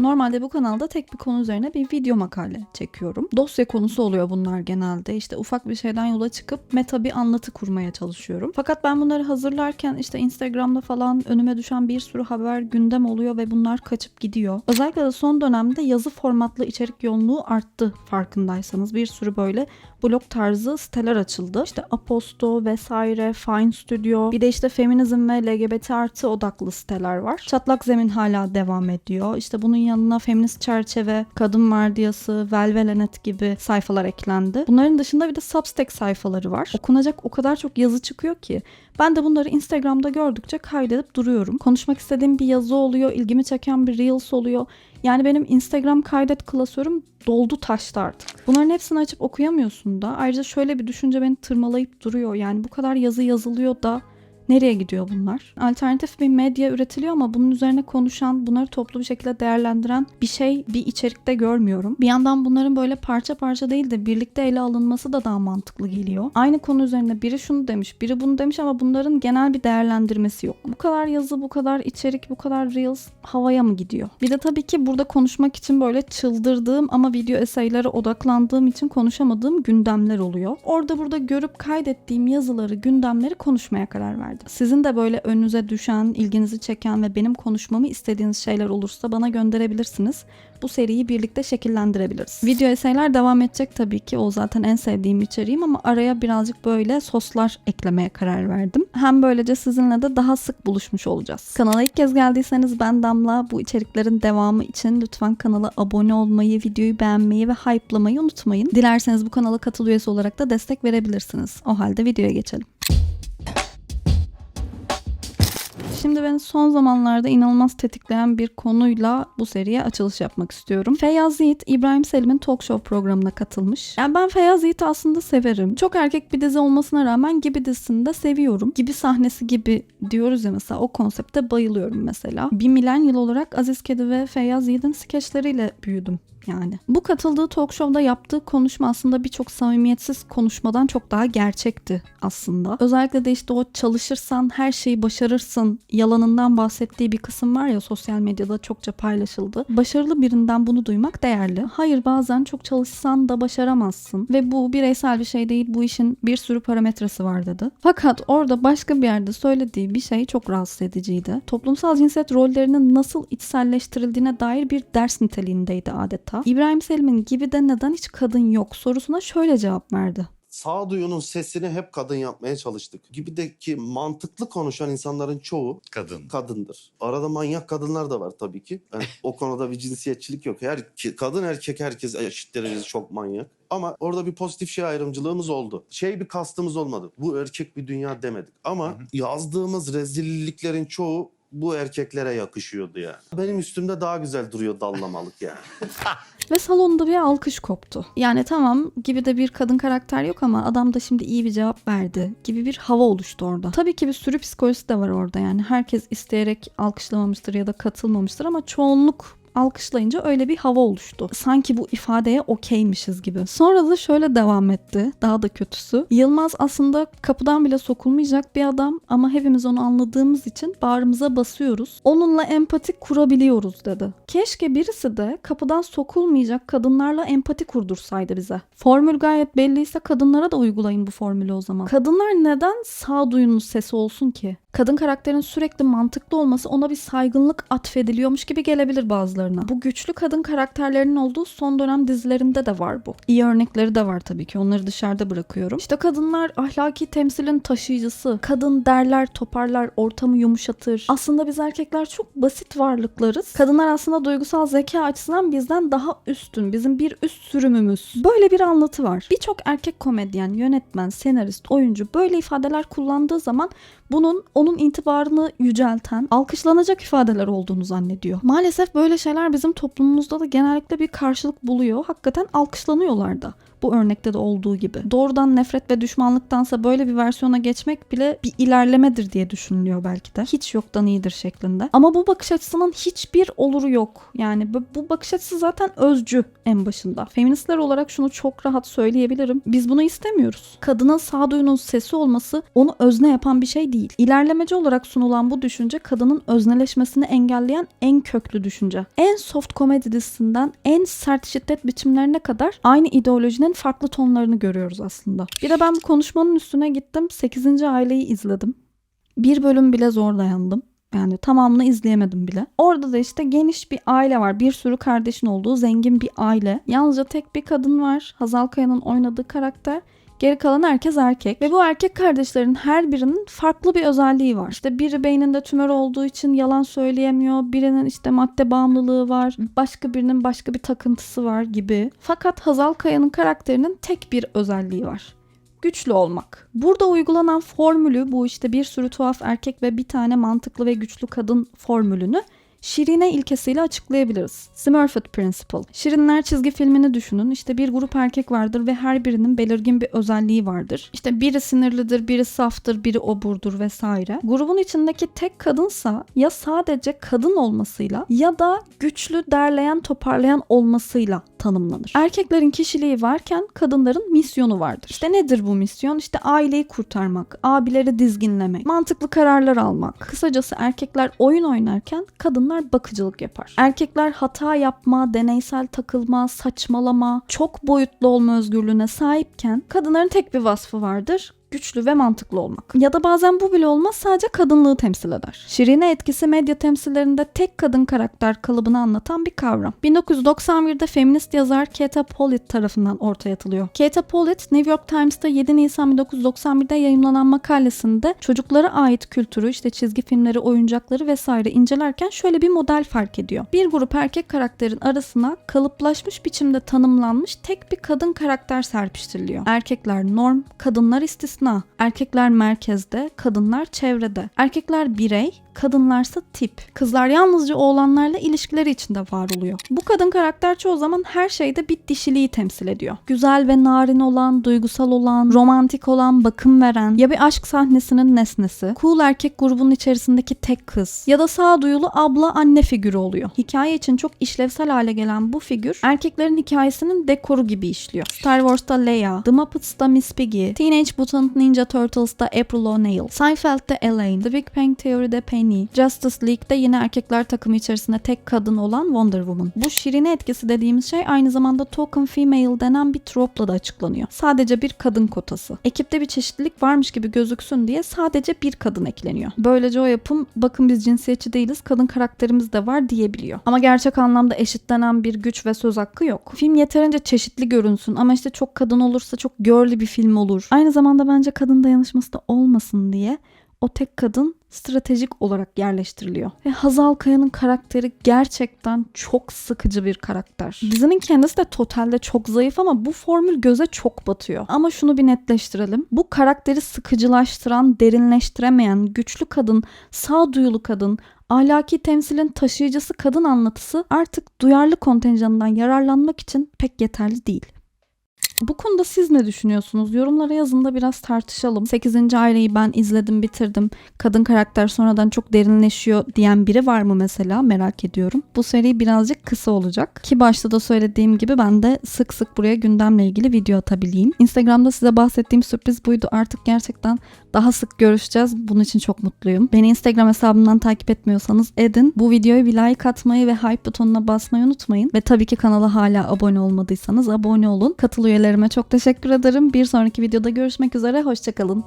Normalde bu kanalda tek bir konu üzerine bir video makale çekiyorum. Dosya konusu oluyor bunlar genelde. İşte ufak bir şeyden yola çıkıp meta bir anlatı kurmaya çalışıyorum. Fakat ben bunları hazırlarken işte Instagram'da falan önüme düşen bir sürü haber gündem oluyor ve bunlar kaçıp gidiyor. Özellikle de son dönemde yazı formatlı içerik yoğunluğu arttı farkındaysanız. Bir sürü böyle blog tarzı siteler açıldı. İşte Aposto vesaire, Fine Studio, bir de işte feminizm ve LGBT artı odaklı siteler var. Çatlak Zemin hala devam ediyor. İşte bunun yanına feminist çerçeve, kadın vardiyası, Velvelenet gibi sayfalar eklendi. Bunların dışında bir de Substack sayfaları var. Okunacak o kadar çok yazı çıkıyor ki ben de bunları Instagram'da gördükçe kaydedip duruyorum. Konuşmak istediğim bir yazı oluyor, ilgimi çeken bir Reels oluyor. Yani benim Instagram kaydet klasörüm doldu taştı artık. Bunların hepsini açıp okuyamıyorsun da. Ayrıca şöyle bir düşünce beni tırmalayıp duruyor. Yani bu kadar yazı yazılıyor da Nereye gidiyor bunlar? Alternatif bir medya üretiliyor ama bunun üzerine konuşan, bunları toplu bir şekilde değerlendiren bir şey, bir içerikte görmüyorum. Bir yandan bunların böyle parça parça değil de birlikte ele alınması da daha mantıklı geliyor. Aynı konu üzerine biri şunu demiş, biri bunu demiş ama bunların genel bir değerlendirmesi yok. Bu kadar yazı, bu kadar içerik, bu kadar reels havaya mı gidiyor? Bir de tabii ki burada konuşmak için böyle çıldırdığım ama video eseylere odaklandığım için konuşamadığım gündemler oluyor. Orada burada görüp kaydettiğim yazıları, gündemleri konuşmaya karar verdim. Sizin de böyle önünüze düşen, ilginizi çeken ve benim konuşmamı istediğiniz şeyler olursa bana gönderebilirsiniz. Bu seriyi birlikte şekillendirebiliriz. Video eseyler devam edecek tabii ki. O zaten en sevdiğim içeriğim ama araya birazcık böyle soslar eklemeye karar verdim. Hem böylece sizinle de daha sık buluşmuş olacağız. Kanala ilk kez geldiyseniz ben Damla. Bu içeriklerin devamı için lütfen kanala abone olmayı, videoyu beğenmeyi ve hype'lamayı unutmayın. Dilerseniz bu kanala katıl üyesi olarak da destek verebilirsiniz. O halde videoya geçelim. Şimdi beni son zamanlarda inanılmaz tetikleyen bir konuyla bu seriye açılış yapmak istiyorum. Feyyaz Yiğit, İbrahim Selim'in talk show programına katılmış. Yani ben Feyyaz Yiğit'i aslında severim. Çok erkek bir dizi olmasına rağmen Gibi dizisini de seviyorum. Gibi sahnesi gibi diyoruz ya mesela o konsepte bayılıyorum mesela. Bir milenyıl olarak Aziz Kedi ve Feyyaz Yiğit'in skeçleriyle büyüdüm yani. Bu katıldığı talk show'da yaptığı konuşma aslında birçok samimiyetsiz konuşmadan çok daha gerçekti aslında. Özellikle de işte o çalışırsan her şeyi başarırsın yalanından bahsettiği bir kısım var ya sosyal medyada çokça paylaşıldı. Başarılı birinden bunu duymak değerli. Hayır bazen çok çalışsan da başaramazsın ve bu bireysel bir şey değil bu işin bir sürü parametresi var dedi. Fakat orada başka bir yerde söylediği bir şey çok rahatsız ediciydi. Toplumsal cinsiyet rollerinin nasıl içselleştirildiğine dair bir ders niteliğindeydi adeta. İbrahim Selim'in gibi de neden hiç kadın yok sorusuna şöyle cevap verdi. sağduyunun sesini hep kadın yapmaya çalıştık. Gibideki mantıklı konuşan insanların çoğu Kadın. kadındır. Arada manyak kadınlar da var tabii ki. Yani o konuda bir cinsiyetçilik yok. Her kadın erkek herkes eşit derecede çok manyak. Ama orada bir pozitif şey ayrımcılığımız oldu. Şey bir kastımız olmadı. Bu erkek bir dünya demedik. Ama yazdığımız rezilliklerin çoğu bu erkeklere yakışıyordu yani. Benim üstümde daha güzel duruyor dallamalık yani. Ve salonda bir alkış koptu. Yani tamam gibi de bir kadın karakter yok ama adam da şimdi iyi bir cevap verdi gibi bir hava oluştu orada. Tabii ki bir sürü psikolojisi de var orada yani. Herkes isteyerek alkışlamamıştır ya da katılmamıştır ama çoğunluk alkışlayınca öyle bir hava oluştu. Sanki bu ifadeye okeymişiz gibi. Sonra da şöyle devam etti. Daha da kötüsü. Yılmaz aslında kapıdan bile sokulmayacak bir adam ama hepimiz onu anladığımız için bağrımıza basıyoruz. Onunla empati kurabiliyoruz dedi. Keşke birisi de kapıdan sokulmayacak kadınlarla empati kurdursaydı bize. Formül gayet belliyse kadınlara da uygulayın bu formülü o zaman. Kadınlar neden sağduyunun sesi olsun ki? Kadın karakterin sürekli mantıklı olması ona bir saygınlık atfediliyormuş gibi gelebilir bazılarına. Bu güçlü kadın karakterlerinin olduğu son dönem dizilerinde de var bu. İyi örnekleri de var tabii ki. Onları dışarıda bırakıyorum. İşte kadınlar ahlaki temsilin taşıyıcısı. Kadın derler, toparlar, ortamı yumuşatır. Aslında biz erkekler çok basit varlıklarız. Kadınlar aslında duygusal zeka açısından bizden daha üstün. Bizim bir üst sürümümüz. Böyle bir anlatı var. Birçok erkek komedyen, yönetmen, senarist, oyuncu böyle ifadeler kullandığı zaman bunun onun itibarını yücelten, alkışlanacak ifadeler olduğunu zannediyor. Maalesef böyle şeyler bizim toplumumuzda da genellikle bir karşılık buluyor. Hakikaten alkışlanıyorlar da. Bu örnekte de olduğu gibi. Doğrudan nefret ve düşmanlıktansa böyle bir versiyona geçmek bile bir ilerlemedir diye düşünülüyor belki de. Hiç yoktan iyidir şeklinde. Ama bu bakış açısının hiçbir oluru yok. Yani bu- bakış açısı zaten özcü en başında. Feministler olarak şunu çok rahat söyleyebilirim. Biz bunu istemiyoruz. Kadının sağduyunun sesi olması onu özne yapan bir şey değil. İlerlemeci olarak sunulan bu düşünce kadının özneleşmesini engelleyen en köklü düşünce. En soft komedi dizisinden en sert şiddet biçimlerine kadar aynı ideolojinin farklı tonlarını görüyoruz aslında. Bir de ben bu konuşmanın üstüne gittim. 8. aileyi izledim. Bir bölüm bile zor dayandım. Yani tamamını izleyemedim bile. Orada da işte geniş bir aile var. Bir sürü kardeşin olduğu zengin bir aile. Yalnızca tek bir kadın var. Hazal Kaya'nın oynadığı karakter. Geri kalan herkes erkek. Ve bu erkek kardeşlerin her birinin farklı bir özelliği var. İşte biri beyninde tümör olduğu için yalan söyleyemiyor. Birinin işte madde bağımlılığı var. Başka birinin başka bir takıntısı var gibi. Fakat Hazal Kaya'nın karakterinin tek bir özelliği var güçlü olmak. Burada uygulanan formülü bu işte bir sürü tuhaf erkek ve bir tane mantıklı ve güçlü kadın formülünü Şirine ilkesiyle açıklayabiliriz. Smurfit Principle. Şirinler çizgi filmini düşünün. İşte bir grup erkek vardır ve her birinin belirgin bir özelliği vardır. İşte biri sinirlidir, biri saftır, biri oburdur vesaire. Grubun içindeki tek kadınsa ya sadece kadın olmasıyla ya da güçlü, derleyen, toparlayan olmasıyla tanımlanır. Erkeklerin kişiliği varken kadınların misyonu vardır. İşte nedir bu misyon? İşte aileyi kurtarmak, abileri dizginlemek, mantıklı kararlar almak. Kısacası erkekler oyun oynarken kadınlar bakıcılık yapar. Erkekler hata yapma, deneysel takılma, saçmalama, çok boyutlu olma özgürlüğüne sahipken kadınların tek bir vasfı vardır güçlü ve mantıklı olmak. Ya da bazen bu bile olmaz sadece kadınlığı temsil eder. Şirine etkisi medya temsillerinde tek kadın karakter kalıbını anlatan bir kavram. 1991'de feminist yazar Kate Pollitt tarafından ortaya atılıyor. Kate Pollitt New York Times'ta 7 Nisan 1991'de yayımlanan makalesinde çocuklara ait kültürü işte çizgi filmleri, oyuncakları vesaire incelerken şöyle bir model fark ediyor. Bir grup erkek karakterin arasına kalıplaşmış biçimde tanımlanmış tek bir kadın karakter serpiştiriliyor. Erkekler norm, kadınlar istisna. Erkekler merkezde, kadınlar çevrede. Erkekler birey, kadınlarsa tip. Kızlar yalnızca oğlanlarla ilişkileri içinde var oluyor. Bu kadın karakter çoğu zaman her şeyde bir dişiliği temsil ediyor. Güzel ve narin olan, duygusal olan, romantik olan, bakım veren ya bir aşk sahnesinin nesnesi, cool erkek grubunun içerisindeki tek kız ya da sağduyulu abla anne figürü oluyor. Hikaye için çok işlevsel hale gelen bu figür erkeklerin hikayesinin dekoru gibi işliyor. Star Wars'ta Leia, The Muppets'ta Miss Piggy, Teenage Mutant Ninja Turtles'ta April O'Neil, Seinfeld'de Elaine, The Big Bang Theory'de Penny, Justice League'de yine erkekler takımı içerisinde tek kadın olan Wonder Woman. Bu şirine etkisi dediğimiz şey aynı zamanda token female denen bir tropla da açıklanıyor. Sadece bir kadın kotası. Ekipte bir çeşitlilik varmış gibi gözüksün diye sadece bir kadın ekleniyor. Böylece o yapım bakın biz cinsiyetçi değiliz kadın karakterimiz de var diyebiliyor. Ama gerçek anlamda eşitlenen bir güç ve söz hakkı yok. Film yeterince çeşitli görünsün ama işte çok kadın olursa çok girly bir film olur. Aynı zamanda bence kadın dayanışması da olmasın diye o tek kadın stratejik olarak yerleştiriliyor. Ve Hazal Kaya'nın karakteri gerçekten çok sıkıcı bir karakter. Dizinin kendisi de totalde çok zayıf ama bu formül göze çok batıyor. Ama şunu bir netleştirelim. Bu karakteri sıkıcılaştıran, derinleştiremeyen, güçlü kadın, sağduyulu kadın, ahlaki temsilin taşıyıcısı kadın anlatısı artık duyarlı kontenjanından yararlanmak için pek yeterli değil. Bu konuda siz ne düşünüyorsunuz? Yorumlara yazın da biraz tartışalım. 8. aileyi ben izledim, bitirdim. Kadın karakter sonradan çok derinleşiyor diyen biri var mı mesela? Merak ediyorum. Bu seri birazcık kısa olacak. Ki başta da söylediğim gibi ben de sık sık buraya gündemle ilgili video atabileyim. Instagram'da size bahsettiğim sürpriz buydu. Artık gerçekten daha sık görüşeceğiz. Bunun için çok mutluyum. Beni Instagram hesabımdan takip etmiyorsanız edin. Bu videoya bir like atmayı ve hype butonuna basmayı unutmayın. Ve tabii ki kanala hala abone olmadıysanız abone olun. Katıl üyelerime çok teşekkür ederim. Bir sonraki videoda görüşmek üzere. Hoşçakalın.